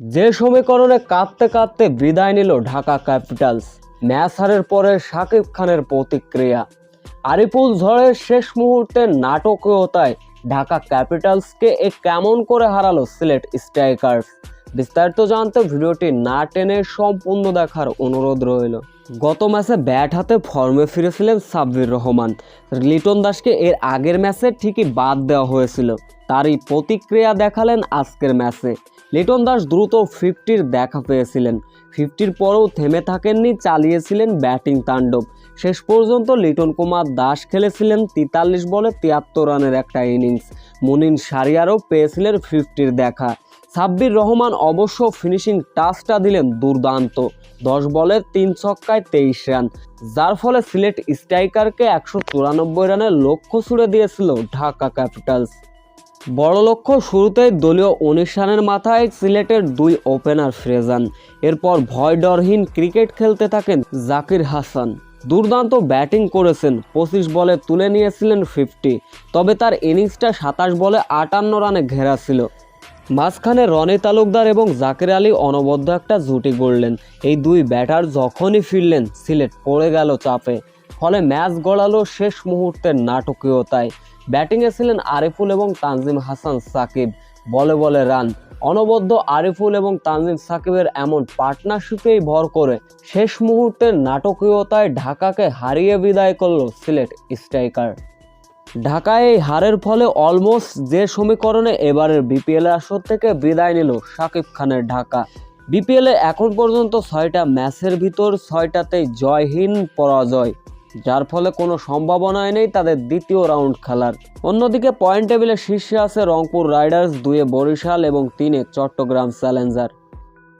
যে সমীকরণে কাঁদতে কাঁদতে বিদায় নিল ঢাকা ক্যাপিটালস ম্যাচ হারের পরে শাকিব খানের প্রতিক্রিয়া। আরিফুল ঝড়ের শেষ মুহূর্তের নাটকীয়তায় ঢাকা ক্যাপিটালসকে এ কেমন করে হারালো সিলেট স্ট্রাইকার্স? বিস্তারিত জানতে ভিডিওটি না টেনে সম্পূর্ণ দেখার অনুরোধ রইল। গত ম্যাচে ব্যাট হাতে ফর্মে ফিরেছিলেন সাব্বির রহমান। লিটন দাসকে এর আগের ম্যাচে ঠিকই বাদ দেওয়া হয়েছিল। তারই প্রতিক্রিয়া দেখালেন আজকের ম্যাচে। লিটন দাস দ্রুত ফিফটির দেখা পেয়েছিলেন। ফিফটির পরেও থেমে থাকেননি, চালিয়েছিলেন ব্যাটিং তাণ্ডব। শেষ পর্যন্ত লিটন কুমার দাস খেলেছিলেন তেতাল্লিশ বলে তিয়াত্তর রানের একটা ইনিংস মুনিন সারিয়ারও পেয়েছিলেন ফিফটির দেখা। সাব্বির রহমান অবশ্য ফিনিশিং টাচটা দিলেন দুর্দান্ত। দশ বলে তিন ছক্কায় তেইশ রান। যার ফলে সিলেট স্ট্রাইকারকে একশো চুরানব্বই রানের লক্ষ্য ছুড়ে দিয়েছিল ঢাকা ক্যাপিটালস। বড় লক্ষ্য শুরুতেই দলীয় উনিশ রানের মাথায় সিলেটের দুই ওপেনার ফিরে যান এরপর ভয় ডরহীন ক্রিকেট খেলতে থাকেন জাকির হাসান। দুর্দান্ত ব্যাটিং করেছেন, পঁচিশ বলে তুলে নিয়েছিলেন ফিফটি, তবে তার ইনিংসটা সাতাশ বলে আটান্ন রানে ঘেরা ছিল। মাঝখানে রনি তালুকদার এবং জাকির আলী অনবদ্য একটা জুটি গড়লেন। এই দুই ব্যাটার যখনই ফিরলেন, সিলেট পড়ে গেল চাপে। ফলে ম্যাচ গড়ালো শেষ মুহূর্তের নাটকীয়তায়। ব্যাটিংয়ে ছিলেন আরিফুল এবং তানজিম হাসান সাকিব। বলে বলে রান। অনবদ্য আরিফুল এবং তানজিম সাকিবের এমন পার্টনারশিপেই ভর করে শেষ মুহূর্তের নাটকীয়তায় ঢাকাকে হারিয়ে বিদায় করল সিলেট স্ট্রাইকার। ঢাকায় এই হারের ফলে অলমোস্ট যে সমীকরণে এবারের বিপিএল আসর থেকে বিদায় নিল শাকিব খানের ঢাকা। বিপিএলে এখন পর্যন্ত ছয়টা ম্যাচের ভিতর ছয়টাতেই জয়হীন পরাজয়। যার ফলে কোনো সম্ভাবনাই নেই তাদের দ্বিতীয় রাউন্ড খেলার। অন্যদিকে পয়েন্ট টেবিলের শীর্ষে আছে রংপুর রাইডার্স, দুয়ে বরিশাল এবং তিনে চট্টগ্রাম চ্যালেঞ্জার।